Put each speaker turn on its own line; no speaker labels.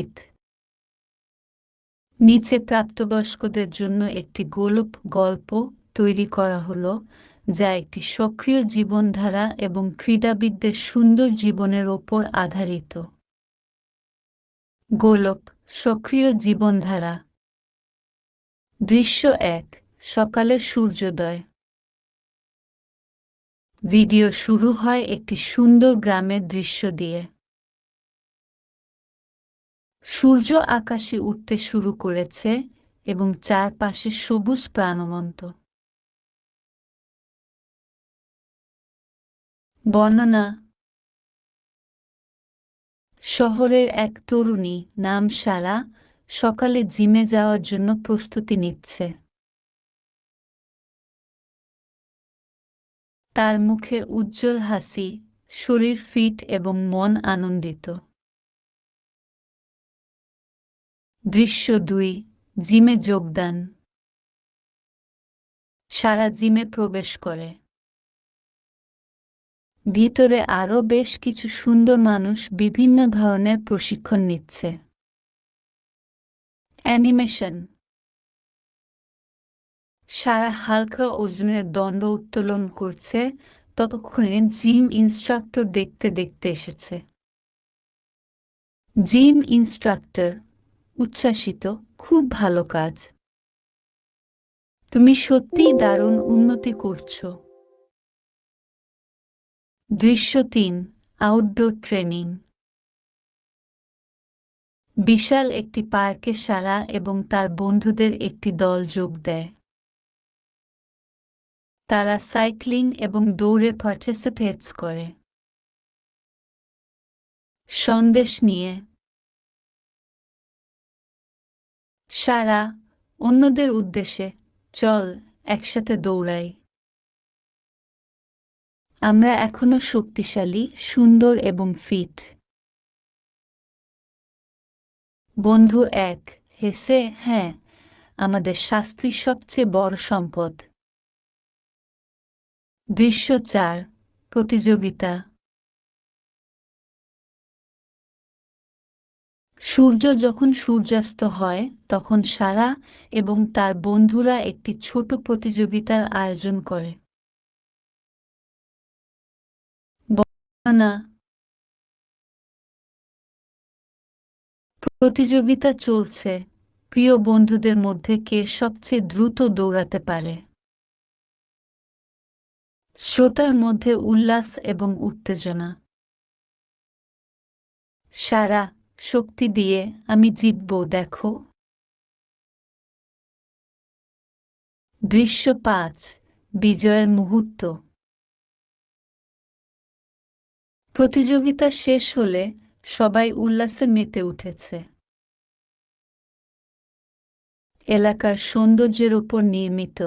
ঈদ। নিচে প্রাপ্তবয়স্কদের জন্য একটি গোলপ গল্প তৈরি করা হলো, যা একটি সক্রিয় জীবনধারা এবং ক্রীড়াবিদদের সুন্দর জীবনের ওপর আধারিত। গোলপ, সক্রিয় জীবনধারা। দৃশ্য এক, সকালের সূর্যোদয়। ভিডিও শুরু হয় একটি সুন্দর গ্রামের দৃশ্য দিয়ে। সূর্য আকাশে উঠতে শুরু করেছে এবং চারপাশে সবুজ প্রাণবন্ত। বর্ণনা, শহরের এক তরুণী নাম সারা সকালে জিমে যাওয়ার জন্য প্রস্তুতি নিচ্ছে। তার মুখে উজ্জ্বল হাসি, শরীর ফিট এবং মন আনন্দিত। দৃশ্য দুই, জিমে যোগদান। সারা জিমে প্রবেশ করে। ভিতরে আরও বেশ কিছু সুন্দর মানুষ বিভিন্ন ধরনের প্রশিক্ষণ নিচ্ছে। অ্যানিমেশন। সারা হালকা ওজনের দণ্ড উত্তোলন করছে, ততক্ষণে জিম ইনস্ট্রাক্টর দেখতে দেখতে এসেছে। Gym instructor. উচ্ছ্বাসিত, খুব ভালো কাজ। তুমি সত্যিই দারুণ উন্নতি করছ। দৃশ্য তিন আউটডোর ট্রেনিং বিশাল একটি পার্কে সারা এবং তার বন্ধুদের একটি দল যোগ দেয়। তারা সাইক্লিং এবং দৌড়ে পার্টিসিপেটস করে। সন্দেশ নিয়ে সারা অন্যদের উদ্দেশ্যে চল একসাথে দৌড়াই। আমরা এখনও শক্তিশালী, সুন্দর এবং ফিট। বন্ধু এক, হেসে হ্যাঁ আমাদের শাস্ত্রী সবচেয়ে বড় সম্পদ। দৃশ্য চার, প্রতিযোগিতা। সূর্য যখন সূর্যাস্ত হয়, তখন সারা এবং তার বন্ধুরা একটি ছোট প্রতিযোগিতার আয়োজন করে। প্রতিযোগিতা চলছে। প্রিয় বন্ধুদের মধ্যে কে সবচেয়ে দ্রুত দৌড়াতে পারে? শ্রোতার মধ্যে উল্লাস এবং উত্তেজনা। সারা শক্তি দিয়ে আমি জিতব, দেখো। দৃশ্য পাঁচ, বিজয়ের মুহূর্ত। প্রতিযোগিতা শেষ হলে সবাই উল্লাসে মেতে উঠেছে। এলাকার সৌন্দর্যের উপর নির্মিত